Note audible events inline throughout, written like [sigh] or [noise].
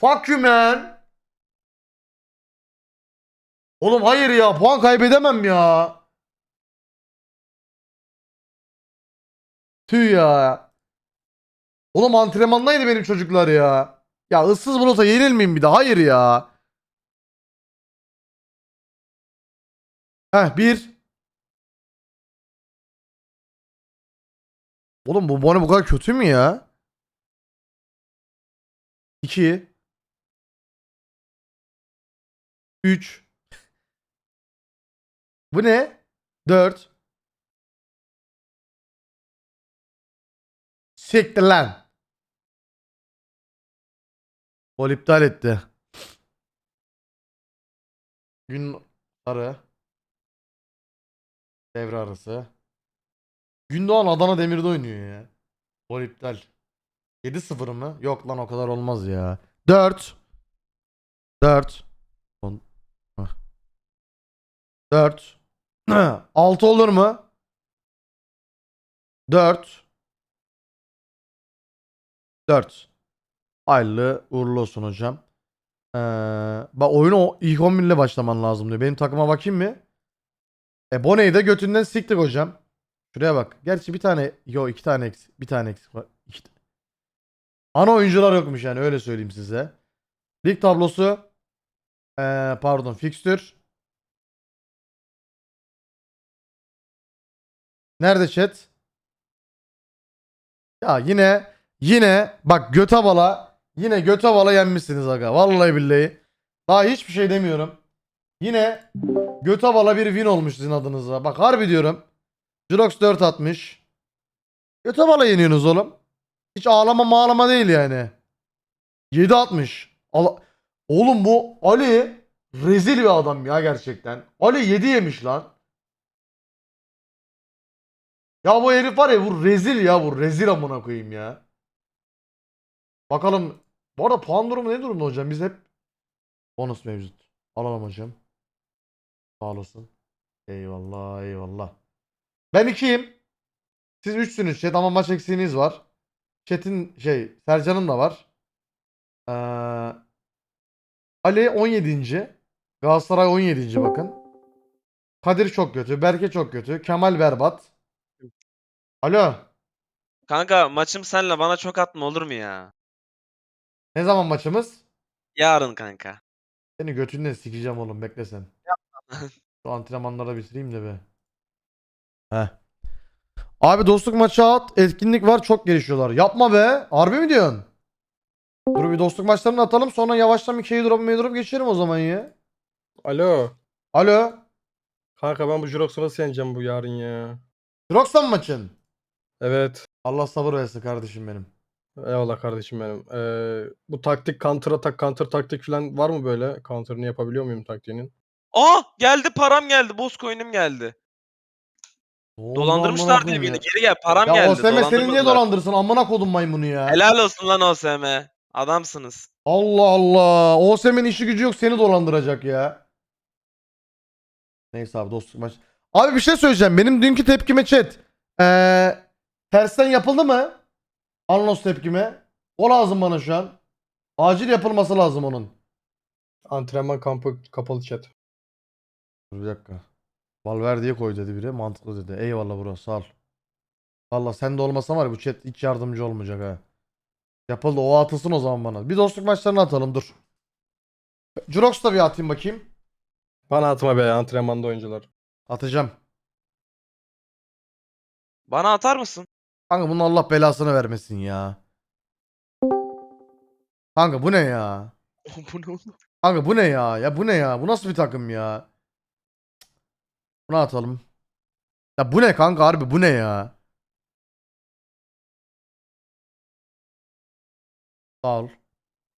Fuck you man. Oğlum hayır ya puan kaybedemem ya. Tüh ya. Oğlum antrenmandaydı benim çocuklar ya. Ya ıssız bulursa yenilmeyeyim bir de. Hayır ya. Heh bir. Oğlum bu Bonnie bu kadar kötü mü ya? 2 3 Bu ne? 4 Siktir lan. Gol iptal etti. Gün arı. Devre arası. Gündoğan Adana Demir'de oynuyor ya. Gol iptal. 7-0 mı? Yok lan o kadar olmaz ya. 4 4 4 6 [clears throat] olur mu? 4 4 Hayırlı uğurlu olsun hocam. Ee, bak oyunu ilk 11 ile başlaman lazım diyor. Benim takıma bakayım mı? E Bone'yi de götünden siktik hocam. Şuraya bak. Gerçi bir tane yo iki tane eksik. Bir tane eksik var. İki, Ana oyuncular yokmuş yani öyle söyleyeyim size. Lig tablosu ee, pardon fikstür. Nerede chat? Ya yine yine bak göte bala yine göte bala yenmişsiniz aga. Vallahi billahi. Daha hiçbir şey demiyorum. Yine göte bala bir win olmuş sizin adınıza. Bak harbi diyorum. Jirox 4 atmış. Göte bala yeniyorsunuz oğlum. Hiç ağlama mağlama değil yani. 7 atmış. Ala- Oğlum bu Ali rezil bir adam ya gerçekten. Ali 7 yemiş lan. Ya bu herif var ya bu rezil ya bu rezil amına koyayım ya. Bakalım. Bu arada puan durumu ne durumda hocam? Biz hep bonus mevcut. Alalım hocam. Sağ olasın. Eyvallah eyvallah. Ben 2'yim. Siz 3'sünüz chat ama maç eksiğiniz var. Chat'in şey Sercan'ın da var. Ee, Ali 17. Galatasaray 17. bakın. Kadir çok kötü. Berke çok kötü. Kemal berbat. Alo. Kanka maçım senle bana çok atma olur mu ya? Ne zaman maçımız? Yarın kanka. Seni götünden sikeceğim oğlum bekle sen. [laughs] Şu antrenmanları bitireyim de be. Heh. Abi dostluk maçı at. Etkinlik var çok gelişiyorlar. Yapma be. Harbi mi diyorsun? Dur bir dostluk maçlarını atalım sonra yavaştan bir key drop drop geçelim o zaman ya. Alo. Alo. Kanka ben bu Jirox'u nasıl yeneceğim bu yarın ya? Rox'tan mı maçın? Evet. Allah sabır versin kardeşim benim. Eyvallah kardeşim benim. Ee, bu taktik counter atak counter taktik falan var mı böyle? Counter'ını yapabiliyor muyum taktiğinin? Aa geldi param geldi. Boz coin'im geldi. Oldu Dolandırmışlar diye beni. Geri gel param Ya, ya geldi. OSM seni niye dolandırsın? Amına kodum maymunu ya. Helal olsun lan OSM. Adamsınız. Allah Allah. OSM'in işi gücü yok seni dolandıracak ya. Neyse abi dostluk maç. Abi bir şey söyleyeceğim. Benim dünkü tepkime chat. Ee, tersten yapıldı mı? Anlos tepkime. O lazım bana şu an. Acil yapılması lazım onun. Antrenman kampı kapalı chat. Dur bir dakika. Valverde'ye koy dedi biri. Mantıklı dedi. Eyvallah bro sağ ol. Valla sen de olmasan var ya bu chat hiç yardımcı olmayacak ha. Yapıldı o atılsın o zaman bana. Bir dostluk maçlarını atalım dur. Jurox da bir atayım bakayım. Bana atma be antrenmanda oyuncular. Atacağım. Bana atar mısın? Kanka bunun Allah belasını vermesin ya. Kanka bu ne ya? bu ne oğlum? Kanka bu ne ya? Ya bu ne ya? Bu nasıl bir takım ya? Bunu atalım. Ya bu ne kanka harbi bu ne ya? Sağ ol.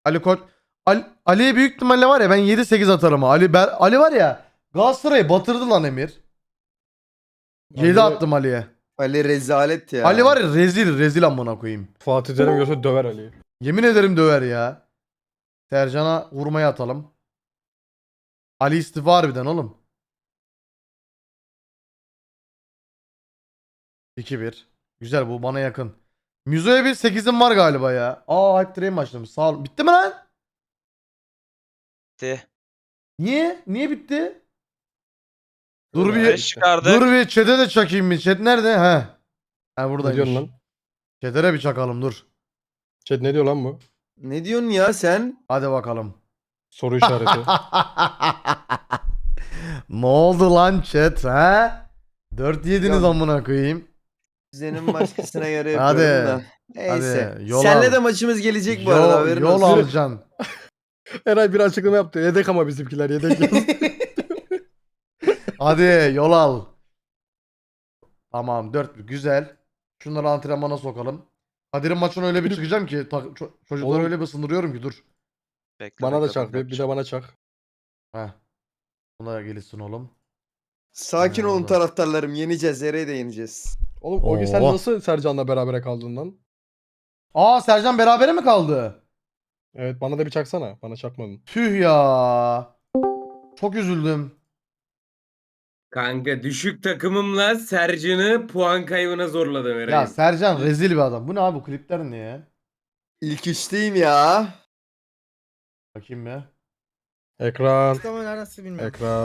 Ali Koç Ali, Ali'ye büyük ihtimalle var ya ben 7-8 atarım. ha. Ali Ber, Ali var ya Galatasaray'ı batırdı lan Emir. 7 Ali- attım Ali'ye. Ali rezalet ya. Ali var ya rezil rezil amına koyayım. Fatih Terim görse döver Ali'yi. Yemin ederim döver ya. Sercan'a vurmaya atalım. Ali istifa harbiden oğlum. 2-1. Güzel bu bana yakın. Müzo'ya bir 8'im var galiba ya. Aa hype train başlamış. Sağ ol. Bitti mi lan? Bitti. Niye? Niye bitti? Dur bir Beş çıkardık. dur bir chat'e de çakayım bir. Chat nerede? He. Ha Ne buradaymış. diyorsun lan? Chat'e de bir çakalım dur. Chat ne diyor lan bu? Ne diyorsun ya sen? Hadi bakalım. Soru işareti. [laughs] ne oldu lan chat ha? 4 yediniz Ya- amına koyayım. Senin başkasına göre [laughs] Hadi. yapıyorum da. Neyse. Hadi, yol Senle al. de maçımız gelecek bu arada Yol, haberin yol olsun. alacaksın. [laughs] Eray bir açıklama yaptı. Yedek ama bizimkiler yedek. Hadi yol al. Tamam 4 güzel. Şunları antrenmana sokalım. Kadir'in maçına öyle bir çıkacağım ki ta- ço- çocukları Oğlum. öyle bir sındırıyorum ki dur. Bekle bana da bakalım çak bir, bir de bana çak. Heh. Buna gelirsin oğlum. Sakin olun Eyvallah. taraftarlarım. Yeneceğiz. Ereği de yeneceğiz. Oğlum o gün sen Oo. nasıl Sercan'la berabere kaldın lan? Aa Sercan berabere mi kaldı? Evet bana da bir çaksana. Bana çakmadın. Tüh ya. Çok üzüldüm. Kanka düşük takımımla Sercan'ı puan kaybına zorladım Ya Eray'ım. Sercan rezil bir adam. Bu ne abi bu klipler ne ya? İlk üçteyim ya. Bakayım ya. Ekran. Muhtemelen nasıl bilmiyorum. Ekran.